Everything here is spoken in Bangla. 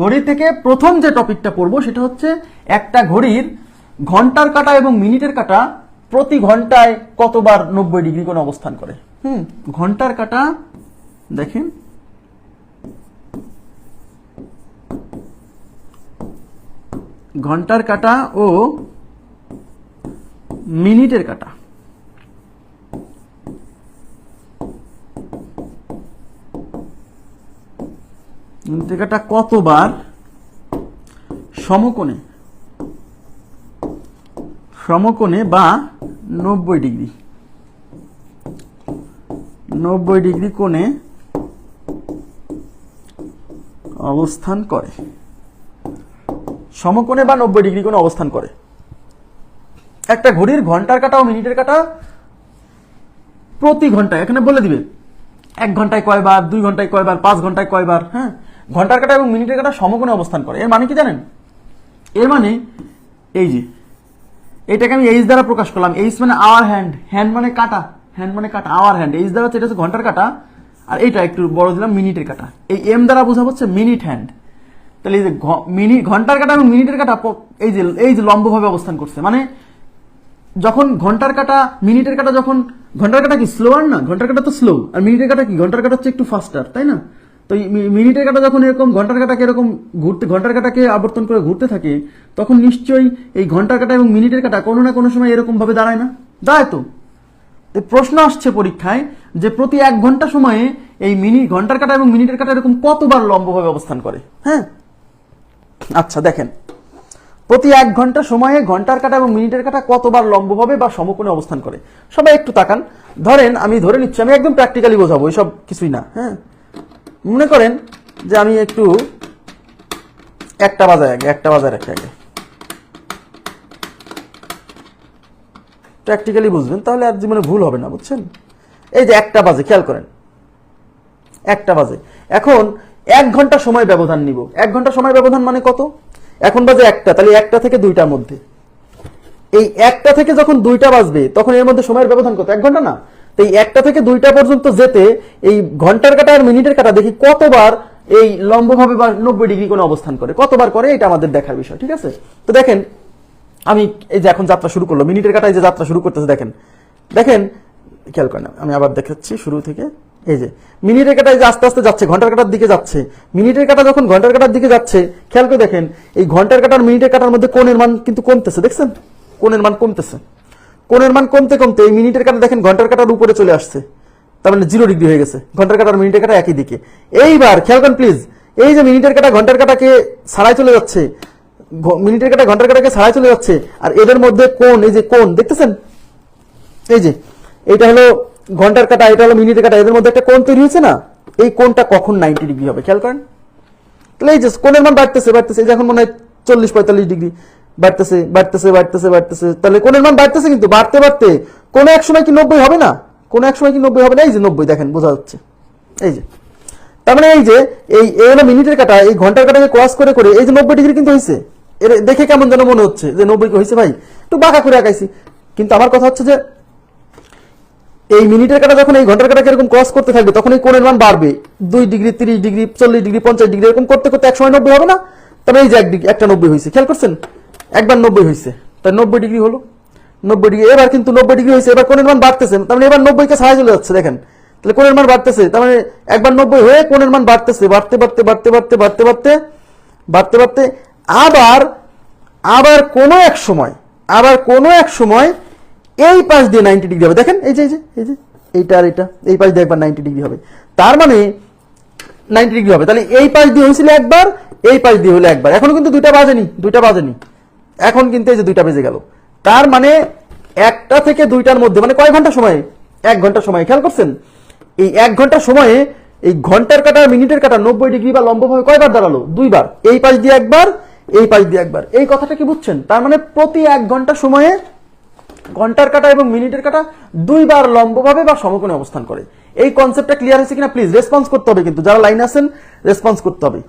ঘড়ি থেকে প্রথম যে টপিকটা পড়ব, সেটা হচ্ছে একটা ঘড়ির ঘণ্টার কাটা এবং মিনিটের কাটা প্রতি ঘন্টায় কতবার নব্বই ডিগ্রি কোণ অবস্থান করে? হুম, ঘণ্টার কাটা, দেখেন। ঘণ্টার কাটা ও মিনিটের কাটা। মিনিটের কতবার? সমকোণে। সমকোণে বা নব্বই ডিগ্রি। নব্বই ডিগ্রি কোণে অবস্থান করে। সমকোণে বা নব্বই ডিগ্রি কোণে অবস্থান করে। একটা ঘড়ির ঘণ্টার কাটা ও মিনিটের কাটা প্রতি ঘন্টায়, এখানে বলে দিবে, এক ঘন্টায় কয়বার, দুই ঘন্টায় কয়বার, পাঁচ ঘন্টায় কয়বার হ্যাঁ? ঘণ্টার কাটা এবং মিনিটের কাটা সমকোণে অবস্থান করে। এর মানে কি জানেন? এর মানে এই যে, এটাকে আমি এইচ দ্বারা প্রকাশ করলাম। এইচ মানে আওয়ার হ্যান্ড হ্যান্ড মানে কাটা হ্যান্ড মানে কাটা আওয়ার হ্যান্ড এইচ দ্বারা হচ্ছে, এটা হচ্ছে ঘণ্টার কাটা, আর এইটা একটু বড় দিলাম, মিনিটের কাটা। এই এম দ্বারা বোঝা হচ্ছে মিনিট হ্যান্ড তাহলে এই যে মিনিট ঘণ্টার কাটা এবং মিনিটের কাটা এই যে এই যে লম্বভাবে অবস্থান করছে। মানে যখন ঘণ্টার কাটা, মিনিটের কাটা যখন, ঘণ্টার কাটা কি স্লোয়ার না? ঘণ্টার কাটা তো স্লো আর মিনিটের কাটা কি? ঘণ্টার কাটা হচ্ছে একটু ফাস্টার তাই না? তো মিনিটের কাটা যখন এরকম, ঘণ্টার কাটাকে এরকম ঘুরতে, ঘণ্টার কাটাকে আবর্তন করে ঘুরতে থাকে, তখন নিশ্চয়ই এই ঘণ্টার কাটা এবং মিনিটের কাটা কোনো না কোনো সময় এরকম ভাবে দাঁড়ায় না। দাঁড়ায় তো। প্রশ্ন আসছে পরীক্ষায় যে প্রতি এক ঘণ্টা সময়ে এই মিনি, ঘণ্টার কাটা এবং মিনিটের কাটা এরকম কতবার লম্বভাবে অবস্থান করে? হ্যাঁ? আচ্ছা দেখেন। প্রতি এক ঘণ্টা সময়ে ঘণ্টার কাটা এবং মিনিটের কাটা কতবার লম্বভাবে বা সমকোণে অবস্থান করে? সবাই একটু তাকান। ধরেন, আমি ধরে নিচ্ছি, আমি একদম প্র্যাকটিক্যালি বোঝাবো, এসব কিছুই না হ্যাঁ? মনে করেন যে আমি একটু একটা বাজায় আগে, একটা বাজায় রাখি আগে। প্র্যাকটিক্যালি বুঝবেন, তাহলে আর জীবনে ভুল হবে না, বুঝছেন? এই যে একটা বাজে, খেয়াল করেন। একটা বাজে। এখন এক ঘণ্টা সময় ব্যবধান নিব। এক ঘণ্টা সময় ব্যবধান মানে কত? এখন বাজে একটা, তাহলে একটা থেকে দুইটার মধ্যে। এই একটা থেকে যখন দুইটা বাজবে, তখন এর মধ্যে সময়ের ব্যবধান কত? এক ঘণ্টা না? তো এই একটা থেকে দুইটা পর্যন্ত যেতে এই ঘণ্টার কাটা আর মিনিটের কাটা দেখি কতবার এই লম্বভাবে বা নব্বই ডিগ্রি কোনো অবস্থান করে, কতবার করে এটা আমাদের দেখার বিষয়, ঠিক আছে? তো দেখেন, আমি এই যে এখন যাত্রা শুরু করল, মিনিটের কাটায় যে যাত্রা শুরু করতেছে, দেখেন দেখেন, খেয়াল করেন, আমি আবার দেখাচ্ছি শুরু থেকে, এই যে, মিনিটের কাটায় যে আস্তে আস্তে যাচ্ছে, ঘণ্টার কাটার দিকে যাচ্ছে, মিনিটের কাটা যখন ঘণ্টার কাটার দিকে যাচ্ছে, খেয়াল করে দেখেন, এই ঘণ্টার কাটার মিনিটের কাটার মধ্যে কোণের মান কিন্তু কমতেছে, দেখছেন? কোণের মান কমতেছে। কোণের মান কমতে কমতে এই মিনিটের কাটা দেখেন ঘণ্টার কাটার উপরে চলে আসছে। তার মানে জিরো ডিগ্রি হয়ে গেছে। ঘণ্টার কাটা আর মিনিটের কাটা একই দিকে। এইবার খেয়াল করেন প্লিজ, এই যে মিনিটের কাটা ঘণ্টার কাটাকে ছাড়াই চলে যাচ্ছে মিনিটের কাটা ঘণ্টার কাটাকে ছাড়াই চলে যাচ্ছে, আর এদের মধ্যে কোন এই যে কোন দেখতেছেন? এই যে, এটা হলো ঘণ্টার কাটা, এটা হলো মিনিটের কাটা, এদের মধ্যে একটা কোন তৈরি হয়েছে না? এই কোনটা কখন নাইনটি ডিগ্রি হবে? খেয়াল করেন? তাহলে এই যে কোণের মান বাড়তেছে বাড়তেছে, এই যে এখন মনে হয় চল্লিশ পঁয়তাল্লিশ ডিগ্রি। বাড়তেছে বাড়তেছে বাড়তেছে বাড়তেছে। তাহলে কোণের মান বাড়তেছে কিন্তু, বাড়তে বাড়তে। কোনো এক সময় কি নব্বই হবে না? কোনো এক সময় কি নব্বই হবে না? এই যে নব্বই, দেখেন, বোঝা যাচ্ছে। এই যে। তার মানে এই যে, এই এই হলো মিনিটের কাটা, এই ঘণ্টার কাটাকে ক্রস করে করে, এই যে নব্বই ডিগ্রি কিন্তু হয়েছে এর দেখে কেমন যেন মনে হচ্ছে যে নব্বই হয়েছে ভাই। একটু বাঁকা করে আঁকাইছি। কিন্তু আমার কথা হচ্ছে যে, এই মিনিটের কাটা যখন এই ঘণ্টার কাটাকে এরকম ক্রস করতে থাকবে, তখন এই কোণের মান বাড়বে। দুই ডিগ্রি, তিরিশ ডিগ্রি, চল্লিশ ডিগ্রি, পঞ্চাশ ডিগ্রি, এরকম করতে করতে এক সময় নব্বই হবে না? তবে এই যে এক ডিগ্রি, একটা নব্বই হয়েছে খেয়াল করছেন? একবার নব্বই হয়েছে। তাই নব্বই ডিগ্রি হলো। নব্বই ডিগ্রি, এবার কিন্তু নব্বই ডিগ্রি হয়েছে, এবার কোণের মান বাড়তেছে। তার মানে এবার নব্বইকে ছাড়াই চলে যাচ্ছে, দেখেন। তাহলে কোণের মান বাড়তেছে, তার মানে একবার নব্বই হয়ে কোণের মান বাড়তেছে, বাড়তে বাড়তে বাড়তে বাড়তে বাড়তে বাড়তে বাড়তে বাড়তে, আবার আবার কোনো এক সময়, আবার কোনো এক সময় এই পাশ দিয়ে নাইনটি ডিগ্রি হবে। দেখেন, এই যে এই যে এই যে, এইটা আর এটা এই পাশ দিয়ে একবার নাইনটি ডিগ্রি হবে। তার মানে নাইনটি ডিগ্রি হবে। তাহলে এই পাশ দিয়ে হয়েছিল একবার, এই পাশ দিয়ে হলো একবার। এখনও কিন্তু দুইটা বাজেনি দুইটা বাজেনি। এখন কিন্তু এই যে দুইটা বেজে গেল। তার মানে একটা থেকে দুইটার মধ্যে মানে কয় ঘণ্টা সময়? এক ঘণ্টা সময়। খেয়াল করছেন? এই এক ঘণ্টা সময়ে এই ঘণ্টার কাটা, মিনিটের কাটা নব্বই ডিগ্রি বা লম্বভাবে কয়বার দাঁড়াল? দুইবার। এই পাশ দিয়ে একবার, এই পাশ দিয়ে একবার। এই কথাটা কি বুঝছেন? তার মানে প্রতি এক ঘণ্টা সময়ে ঘণ্টার কাটা এবং মিনিটের কাটা দুইবার লম্বভাবে বা সমকোণে অবস্থান করে। এই কনসেপ্টটা ক্লিয়ার হয়েছে কিনা? প্লিজ রেসপন্স করতে হবে কিন্তু। যারা লাইন আছেন রেসপন্স করতে হবে।